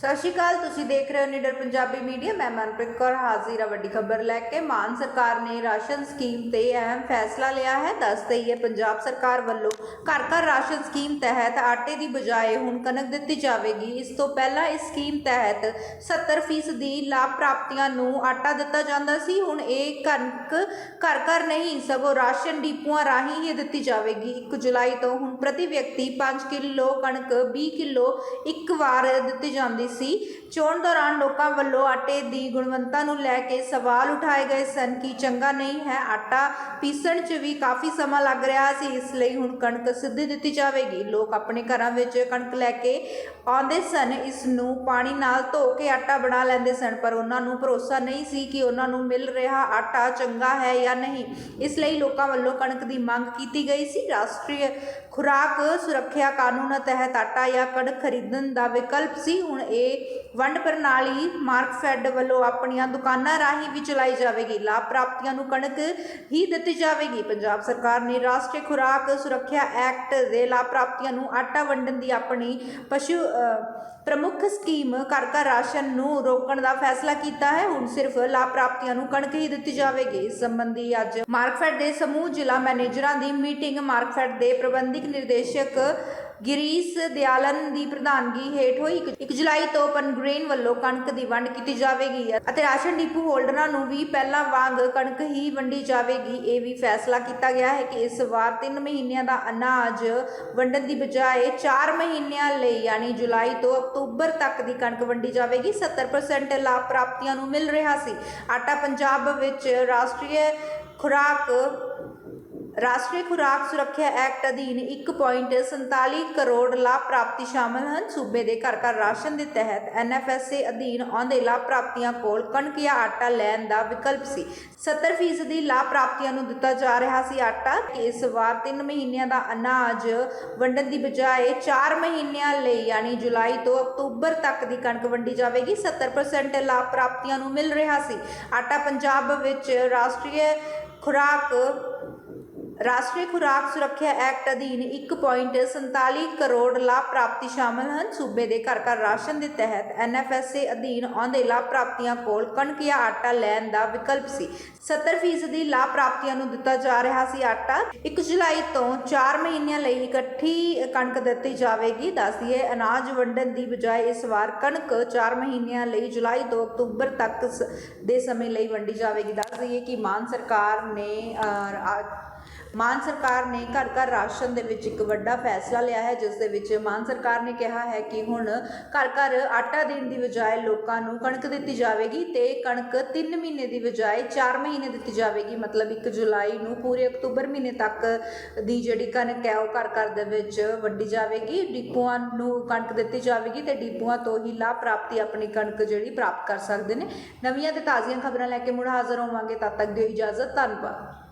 ਸਤਿ ਸ਼੍ਰੀ ਅਕਾਲ, ਤੁਸੀਂ ਦੇਖ ਰਹੇ ਹੋ ਨਿਡਰ ਪੰਜਾਬੀ ਮੀਡੀਆ। ਮੈਂ ਮਨਪ੍ਰੀਤ ਕੌਰ, ਹਾਜ਼ਰ ਹਾਂ ਵੱਡੀ ਖਬਰ ਲੈ ਕੇ ਮਾਨ ਸਰਕਾਰ ਨੇ ਰਾਸ਼ਨ ਸਕੀਮ ਤੇ ਅਹਿਮ ਫੈਸਲਾ ਲਿਆ ਹੈ। ਦੱਸ ਦਈਏ, ਪੰਜਾਬ ਸਰਕਾਰ ਵੱਲੋਂ ਘਰ ਘਰ ਰਾਸ਼ਨ ਸਕੀਮ ਤਹਿਤ ਆਟੇ ਦੀ ਬਜਾਏ ਹੁਣ ਕਣਕ ਦਿੱਤੀ ਜਾਵੇਗੀ। ਇਸ ਤੋਂ ਪਹਿਲਾਂ ਇਸ ਸਕੀਮ ਤਹਿਤ 70% ਦੀ ਲਾਭ ਪ੍ਰਾਪਤੀਆਂ ਨੂੰ ਆਟਾ ਦਿੱਤਾ ਜਾਂਦਾ ਸੀ। ਹੁਣ ਇਹ ਕਣਕ ਘਰ ਘਰ ਨਹੀਂ, ਸਗੋਂ ਰਾਸ਼ਨ ਡਿਪੂਆਂ ਰਾਹੀਂ ਹੀ ਦਿੱਤੀ ਜਾਵੇਗੀ। 1 ਜੁਲਾਈ ਤੋਂ ਹੁਣ ਪ੍ਰਤੀ ਵਿਅਕਤੀ 5 ਕਿਲੋ ਕਣਕ 20 ਕਿਲੋ ਇੱਕ ਵਾਰ ਦਿੱਤੀ ਜਾਂਦੀ ਸੀ ਚੋਣ ਦੌਰਾਨ ਲੋਕਾਂ ਵੱਲੋਂ ਆਟੇ ਦੀ ਗੁਣਵੱਤਾ ਨੂੰ ਲੈ ਕੇ ਸਵਾਲ ਉਠਾਏ ਗਏ ਸਨ ਕਿ ਚੰਗਾ ਨਹੀਂ ਹੈ, ਆਟਾ ਪੀਸਣ 'ਚ ਵੀ ਕਾਫੀ ਸਮਾਂ ਲੱਗ ਰਿਹਾ ਸੀ, ਇਸ ਲਈ ਹੁਣ ਕਣਕ ਸਿੱਧੀ ਦਿੱਤੀ ਜਾਵੇਗੀ। ਲੋਕ ਆਪਣੇ ਘਰਾਂ ਵਿੱਚ ਕਣਕ ਲੈ ਕੇ ਆਉਂਦੇ ਸਨ, ਇਸ ਨੂੰ ਪਾਣੀ ਨਾਲ ਧੋ ਕੇ ਆਟਾ ਬਣਾ ਲੈਂਦੇ ਸਨ, ਪਰ ਉਹਨਾਂ ਨੂੰ ਭਰੋਸਾ ਨਹੀਂ ਸੀ ਕਿ ਉਹਨਾਂ ਨੂੰ ਮਿਲ ਰਿਹਾ ਆਟਾ ਚੰਗਾ ਹੈ ਜਾਂ ਨਹੀਂ। ਇਸ ਲਈ ਲੋਕਾਂ ਵੱਲੋਂ ਕਣਕ ਦੀ ਮੰਗ ਕੀਤੀ ਗਈ ਸੀ। ਰਾਸ਼ਟਰੀ ਖੁਰਾਕ ਸੁਰੱਖਿਆ ਕਾਨੂੰਨ ਤਹਿਤ ਆਟਾ ਜਾਂ ਕਣਕ ਖਰੀਦਣ ਦਾ ਵਿਕਲਪ ਸੀ। ਹੁਣ ਇਹ ਵੰਡ ਪ੍ਰਣਾਲੀ ਮਾਰਕਫੈਡ ਵੱਲੋਂ ਆਪਣੀਆਂ ਦੁਕਾਨਾਂ ਰਾਹੀਂ ਵੀ ਚਲਾਈ ਜਾਵੇਗੀ। ਲਾਭ ਪ੍ਰਾਪਤੀਆਂ ਨੂੰ ਕਣਕ ਹੀ ਦਿੱਤੀ ਜਾਵੇਗੀ। ਪੰਜਾਬ ਸਰਕਾਰ ਨੇ ਰਾਸ਼ਟਰੀ ਖੁਰਾਕ ਸੁਰੱਖਿਆ ਐਕਟ ਦੇ ਲਾਭ ਪ੍ਰਾਪਤੀਆਂ ਨੂੰ ਆਟਾ ਵੰਡਣ ਦੀ ਆਪਣੀ ਪਸ਼ੂ ਪ੍ਰਮੁੱਖ ਸਕੀਮ ਘਰ ਘਰ ਰਾਸ਼ਨ ਨੂੰ ਰੋਕਣ ਦਾ ਫੈਸਲਾ ਕੀਤਾ ਹੈ। ਹੁਣ ਸਿਰਫ ਲਾਭ ਪ੍ਰਾਪਤੀਆਂ ਨੂੰ ਕਣਕ ਹੀ ਦਿੱਤੀ ਜਾਵੇਗੀ। ਇਸ ਸੰਬੰਧੀ ਅੱਜ ਮਾਰਕਫੈਡ ਦੇ ਸਮੂਹ ਜ਼ਿਲ੍ਹਾ ਮੈਨੇਜਰਾਂ ਦੀ ਮੀਟਿੰਗ। ਮਾਰਕਫੈਡ ਦੇ ਪ੍ਰਬੰਧਕ ਨਿਰਦੇਸ਼ਕ ਗਿਰੀਸ਼ ਦਿਆਲਨ ਦੀ ਪ੍ਰਧਾਨਗੀ ਹੇਠ ਹੋਈ। 1 ਜੁਲਾਈ ਤੋਂ ਪਨਗ੍ਰੇਨ ਵੱਲੋਂ ਕਣਕ ਦੀ ਵੰਡ ਕੀਤੀ ਜਾਵੇਗੀ ਅਤੇ ਰਾਸ਼ਨ ਡਿਪੂ ਹੋਲਡਰਾਂ ਨੂੰ ਵੀ ਪਹਿਲਾਂ ਵਾਂਗ ਕਣਕ ਹੀ ਵੰਡੀ ਜਾਵੇਗੀ। ਇਹ ਵੀ ਫੈਸਲਾ ਕੀਤਾ ਗਿਆ ਹੈ ਕਿ ਇਸ ਵਾਰ 3 ਮਹੀਨਿਆਂ ਦਾ ਅਨਾਜ ਵੰਡਣ ਦੀ ਬਜਾਏ 4 ਮਹੀਨਿਆਂ ਲਈ, ਯਾਨੀ ਜੁਲਾਈ ਤੋਂ ਅਕਤੂਬਰ ਤੱਕ ਦੀ ਕਣਕ ਵੰਡੀ ਜਾਵੇਗੀ। 70% ਲਾਭ ਪ੍ਰਾਪਤੀਆਂ ਨੂੰ ਮਿਲ ਰਿਹਾ ਸੀ। ਆਟਾ ਪੰਜਾਬ ਵਿੱਚ ਰਾਸ਼ਟਰੀ ਖੁਰਾਕ ਰਾਸ਼ਟਰੀ ਖੁਰਾਕ ਸੁਰੱਖਿਆ ਐਕਟ ਅਧੀਨ 1.47 ਕਰੋੜ ਲਾਭ ਪ੍ਰਾਪਤੀ ਸ਼ਾਮਲ ਹਨ। ਸੂਬੇ ਦੇ ਘਰ ਘਰ ਰਾਸ਼ਨ ਦੇ ਤਹਿਤ ਐਨਐਫਐਸਏ ਅਧੀਨ ਆਉਂਦੇ ਲਾਭ ਪ੍ਰਾਪਤੀਆਂ ਕੋਲ ਕਣਕ ਜਾਂ ਆਟਾ ਲੈਣ ਦਾ ਵਿਕਲਪ ਸੀ। 70% ਦੀ ਲਾਭ ਪ੍ਰਾਪਤੀਆਂ ਨੂੰ ਦਿੱਤਾ ਜਾ ਰਿਹਾ ਸੀ ਆਟਾ। ਇਸ ਵਾਰ 3 ਮਹੀਨਿਆਂ ਦਾ ਅਨਾਜ ਵੰਡਣ ਦੀ ਬਜਾਏ 4 ਮਹੀਨਿਆਂ ਲਈ, ਯਾਨੀ ਜੁਲਾਈ ਤੋਂ ਅਕਤੂਬਰ ਤੱਕ ਦੀ ਕਣਕ ਵੰਡੀ ਜਾਵੇਗੀ। 70% ਲਾਭ ਪ੍ਰਾਪਤੀਆਂ ਨੂੰ ਮਿਲ ਰਿਹਾ ਸੀ। ਆਟਾ ਪੰਜਾਬ ਵਿੱਚ ਰਾਸ਼ਟਰੀ ਖੁਰਾਕ ਰਾਸ਼ਟਰੀ ਖੁਰਾਕ ਸੁਰੱਖਿਆ ਐਕਟ ਅਧੀਨ 1.47 ਕਰੋੜ ਲਾਭ ਪ੍ਰਾਪਤੀ ਸ਼ਾਮਲ ਹਨ। ਸੂਬੇ ਦੇ ਘਰ ਘਰ ਰਾਸ਼ਨ ਦੇ ਤਹਿਤ ਐਨਐਫਐਸਏ ਅਧੀਨ ਆਉਂਦੇ ਲਾਭ ਪ੍ਰਾਪਤੀਆਂ ਕੋਲ ਕਣਕ ਜਾਂ ਆਟਾ ਲੈਣ ਦਾ ਵਿਕਲਪ ਸੀ। 70% ਦੀ ਲਾਭ ਪ੍ਰਾਪਤੀਆਂ ਨੂੰ ਦਿੱਤਾ ਜਾ ਰਿਹਾ ਸੀ ਆਟਾ। 1 ਜੁਲਾਈ ਤੋਂ 4 ਮਹੀਨਿਆਂ ਲਈ ਇਕੱਠੀ ਕਣਕ ਦਿੱਤੀ ਜਾਵੇਗੀ। ਦੱਸਦੀਏ ਅਨਾਜ ਵੰਡਣ ਦੀ ਬਜਾਏ ਇਸ ਵਾਰ ਕਣਕ 4 ਮਹੀਨਿਆਂ ਲਈ ਜੁਲਾਈ ਤੋਂ ਅਕਤੂਬਰ ਤੱਕ ਸ- ਦੇ ਸਮੇਂ ਲਈ ਵੰਡੀ ਜਾਵੇਗੀ। ਦੱਸ ਦਈਏ ਕਿ ਮਾਨ ਸਰਕਾਰ ਨੇ ਮਾਨ ਸਰਕਾਰ ਨੇ ਘਰ ਘਰ ਰਾਸ਼ਨ ਦੇ ਵਿੱਚ ਇੱਕ ਵੱਡਾ ਫੈਸਲਾ ਲਿਆ ਹੈ, ਜਿਸ ਦੇ ਵਿੱਚ ਮਾਨ ਸਰਕਾਰ ਨੇ ਕਿਹਾ ਹੈ ਕਿ ਹੁਣ ਘਰ ਘਰ ਆਟਾ ਦੇਣ ਦੀ ਬਜਾਏ ਲੋਕਾਂ ਨੂੰ ਕਣਕ ਦਿੱਤੀ ਜਾਵੇਗੀ ਤੇ ਕਣਕ 3 ਮਹੀਨੇ ਦੀ ਬਜਾਏ 4 ਮਹੀਨੇ ਦਿੱਤੀ ਜਾਵੇਗੀ। ਮਤਲਬ 1 ਜੁਲਾਈ ਨੂੰ ਪੂਰੇ ਅਕਤੂਬਰ ਮਹੀਨੇ ਤੱਕ ਦੀ ਜਿਹੜੀ ਕਣਕ ਹੈ, ਉਹ ਘਰ ਘਰ ਦੇ ਵਿੱਚ ਵੰਡੀ ਜਾਵੇਗੀ। ਡਿਪੂਆਂ ਨੂੰ ਕਣਕ ਦਿੱਤੀ ਜਾਵੇਗੀ ਤੇ ਡਿਪੂਆਂ ਤੋਂ ਹੀ ਲਾਭ ਪ੍ਰਾਪਤੀ ਆਪਣੀ ਕਣਕ ਜਿਹੜੀ ਪ੍ਰਾਪਤ ਕਰ ਸਕਦੇ ਨੇ। ਨਵੀਆਂ ਤੇ ਤਾਜ਼ੀਆਂ ਖਬਰਾਂ ਲੈ ਕੇ ਮੁੜ ਹਾਜ਼ਰ ਹੋਵਾਂਗੇ। ਤਦ ਤੱਕ ਦਿਓ ਇਜਾਜ਼ਤ, ਧੰਨਵਾਦ।